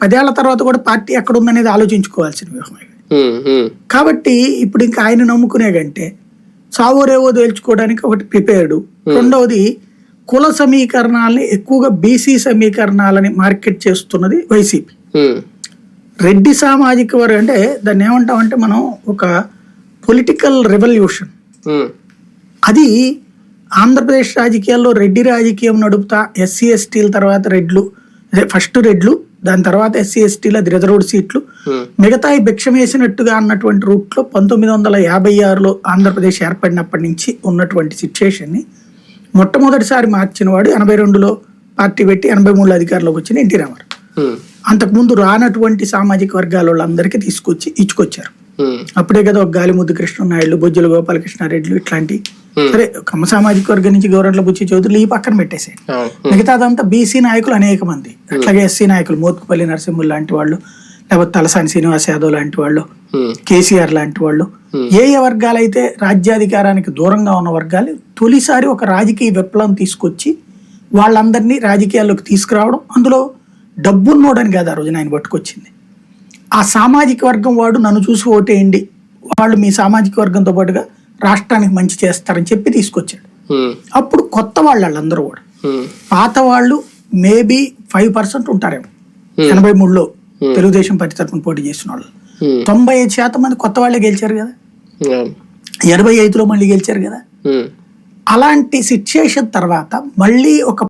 పదేళ్ళ తర్వాత కూడా పార్టీ ఎక్కడ ఉందనేది ఆలోచించుకోవాల్సిన ఉమ్, కాబట్టి ఇప్పుడు ఇంకా ఆయన నమ్ముకునే కంటే సావోరేవో తేల్చుకోవడానికి ఒకటి ప్రిపేర్డ్ రెండవది కుల సమీకరణాలని ఎక్కువగా బీసీ సమీకరణాలని మార్కెట్ చేస్తున్నది వైసీపీ రెడ్డి సామాజిక వర్గం అంటే దాన్ని ఏమంటామంటే మనం ఒక పొలిటికల్ రెవల్యూషన్ అది ఆంధ్రప్రదేశ్ రాజకీయాల్లో రెడ్డి రాజకీయం నడుపుతా ఎస్సీ ఎస్టీల తర్వాత రెడ్లు అదే ఫస్ట్ రెడ్లు దాని తర్వాత ఎస్సీ ఎస్టీలు అది రిజర్వ్డ్ సీట్లు. మిగతా భిక్షం వేసినట్టుగా అన్నటువంటి రూట్లో పంతొమ్మిది వందల యాభై ఆరులో ఆంధ్రప్రదేశ్ ఏర్పడినప్పటి నుంచి ఉన్నటువంటి సిచ్యుయేషన్ని మొట్టమొదటిసారి మార్చిన వాడు ఎనభై రెండులో పార్టీ పెట్టి ఎనభై మూడులో అధికారంలోకి వచ్చిన ఎన్టీ రామారావు. అంతకుముందు రానటువంటి సామాజిక వర్గాల వాళ్ళందరికీ తీసుకొచ్చి ఇచ్చుకొచ్చారు. అప్పుడే కదా ఒక గాలిముద్దు కృష్ణనాయుడు బొజ్జల గోపాలకృష్ణారెడ్డిలు ఇట్లాంటి. సరే కమ్మ సామాజిక వర్గం నుంచి గౌరవ బుచ్చి చౌదరులు ఈ పక్కన పెట్టేసాయి మిగతాదంతా బీసీ నాయకులు అనేక మంది. అట్లాగే ఎస్సీ నాయకులు మోత్కుపల్లి నరసింహులు లాంటి వాళ్ళు లేకపోతే తలసాని శ్రీనివాస్ యాదవ్ లాంటి వాళ్ళు కేసీఆర్ లాంటి వాళ్ళు. ఏ ఏ వర్గాలైతే రాజ్యాధికారానికి దూరంగా ఉన్న వర్గాలు తొలిసారి ఒక రాజకీయ విప్లవం తీసుకొచ్చి వాళ్ళందరినీ రాజకీయాల్లోకి తీసుకురావడం అందులో డబ్బున్నోడని కాదు ఆ రోజున ఆయన పట్టుకొచ్చింది. ఆ సామాజిక వర్గం వాడు నన్ను చూసి ఓటేయండి. వాళ్ళు మీ సామాజిక వర్గంతో పాటుగా రాష్ట్రానికి మంచి చేస్తారని చెప్పి తీసుకొచ్చాడు. అప్పుడు కొత్త వాళ్ళు వాళ్ళందరూ కూడా. పాత వాళ్ళు మేబీ ఫైవ్ పర్సెంట్ ఉంటారేమో. ఎనభై మూడులో తెలుగుదేశం పార్టీ తరఫున పోటీ చేసిన వాళ్ళు. తొంభై ఐదు శాతం మంది కొత్త వాళ్ళే గెలిచారు కదా. ఎనభై ఐదులో మళ్ళీ గెలిచారు కదా. అలాంటి సిచ్యుయేషన్ తర్వాత మళ్ళీ ఒక